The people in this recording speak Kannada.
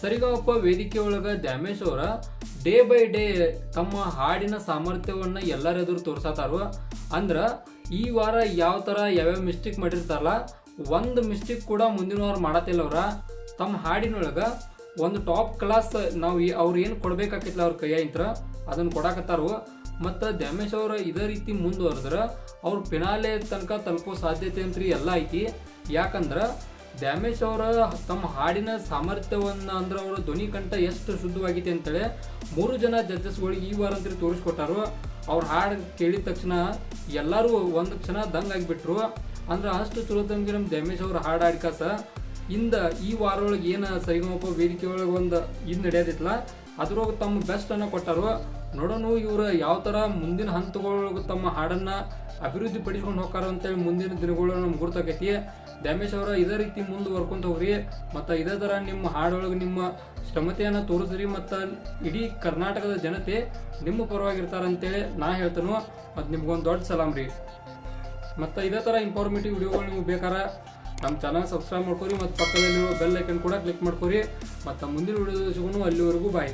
ಸರಿಗಮಪ ವೇದಿಕೆ ಒಳಗ ದ್ಯಾಮೇಶ್ ಅವರ ಡೇ ಬೈ ಡೇ ತಮ್ಮ ಹಾಡಿನ ಸಾಮರ್ಥ್ಯವನ್ನ ಎಲ್ಲರ ಎದುರು ಅಂದ್ರೆ ಈ ವಾರ ಯಾವ ತರ ಯಾವ್ಯಾವ ಮಿಸ್ಟೇಕ್ ಮಾಡಿರ್ತಾರಲ್ಲ, ಒಂದು ಮಿಸ್ಟೇಕ್ ಕೂಡ ಮುಂದಿನ ವಾರ ಮಾಡತ್ತಿಲ್ಲ ಅವ್ರ ತಮ್ಮ ಹಾಡಿನೊಳಗ ಒಂದು ಟಾಪ್ ಕ್ಲಾಸ್ ನಾವು ಅವ್ರು ಏನು ಕೊಡ್ಬೇಕಾಕಿತ್ತಲ್ಲ ಅವ್ರ ಕೈಯಿಂದ ಅದನ್ನ ಕೊಡಾಕತ್ತಾರು. ಮತ್ತು ದ್ಯಾಮೇಶ್ ಅವರ ಇದೇ ರೀತಿ ಮುಂದುವರೆದ್ರೆ ಅವ್ರ ಪಿನಾಲೆ ತನಕ ತಲುಪೋ ಸಾಧ್ಯತೆ ಅಂತ್ರಿ ಎಲ್ಲ ಐತಿ. ಯಾಕಂದ್ರೆ ದ್ಯಾಮೇಶ್ ಅವರ ತಮ್ಮ ಹಾಡಿನ ಸಾಮರ್ಥ್ಯವನ್ನು ಅಂದ್ರೆ ಅವರ ಧ್ವನಿ ಕಂಠ ಎಷ್ಟು ಶುದ್ಧವಾಗಿದೆ ಅಂತೇಳಿ ಮೂರು ಜನ ಜಡ್ಜಸ್ಗಳಿಗೆ ಈ ವಾರ ಅಂತ ತೋರಿಸ್ಕೊಟ್ಟಾರು. ಅವ್ರ ಹಾಡು ಕೇಳಿದ ತಕ್ಷಣ ಎಲ್ಲರೂ ಒಂದು ಕ್ಷಣ ದಂಗ್ ಆಗಿಬಿಟ್ರು. ಅಂದ್ರೆ ಅಷ್ಟು ಚಲೋ ತಮಗೆ ನಮ್ಮ ದ್ಯಾಮೇಶ್ ಅವ್ರ ಹಾಡು ಹಾಡ್ಕಾಸ ಇಂದ ಈ ವಾರೊಳಗೆ ಏನು ಸರಿಗಮಪ್ಪ ವೇದಿಕೆ ಒಳಗೆ ಒಂದು ಇದು ನಡೆಯೋದಿತ್ತಲ್ಲ, ಅದ್ರೊಳಗೆ ತಮ್ಮ ಬೆಸ್ಟನ್ನು ಕೊಟ್ಟಾರು. ನೋಡೋಣ ಇವರು ಯಾವ ಥರ ಮುಂದಿನ ಹಂತಗಳು ತಮ್ಮ ಹಾಡನ್ನು ಅಭಿವೃದ್ಧಿ ಪಡಿಸ್ಕೊಂಡು ಹೋಗ್ತಾರ ಅಂತೇಳಿ ಮುಂದಿನ ದಿನಗಳು ನಮ್ಗೆ ಗುರ್ತಾಕೈತಿ ಡ್ಯಾಮೇಶ್ ಅವರ ಇದೇ ರೀತಿ ಮುಂದುವರ್ಕೊಂತ ಹೋಗ್ರಿ. ಮತ್ತು ಇದೇ ಥರ ನಿಮ್ಮ ಹಾಡೊಳಗೆ ನಿಮ್ಮ ಶ್ರಮತೆಯನ್ನು ತೋರಿಸ್ರಿ ಮತ್ತು ಇಡೀ ಕರ್ನಾಟಕದ ಜನತೆ ನಿಮ್ಮ ಪರವಾಗಿರ್ತಾರೆ ಅಂತೇಳಿ ನಾ ಹೇಳ್ತಾನು. ಮತ್ತು ನಿಮ್ಗೊಂದು ದೊಡ್ಡ ಸಲಾಮ್ ರೀ. ಮತ್ತು ಇದೇ ಥರ ಇನ್ಫಾರ್ಮೇಟಿವ್ ವಿಡಿಯೋಗಳು ನಿಮ್ಗೆ ಬೇಕಾರ. ನಮ್ಮ ಚಾನಲ್ ಸಬ್ಸ್ಕ್ರೈಬ್ ಮಾಡ್ಕೊರಿ ಮತ್ತು ಪಕ್ಕದಲ್ಲಿರೋ ಬೆಲ್ ಐಕನ್ ಕೂಡ ಕ್ಲಿಕ್ ಮಾಡ್ಕೊರಿ. ಮತ್ತು ಮುಂದಿನ ವಿಡಿಯೋ ಅಲ್ಲಿವರೆಗೂ ಬಾಯ್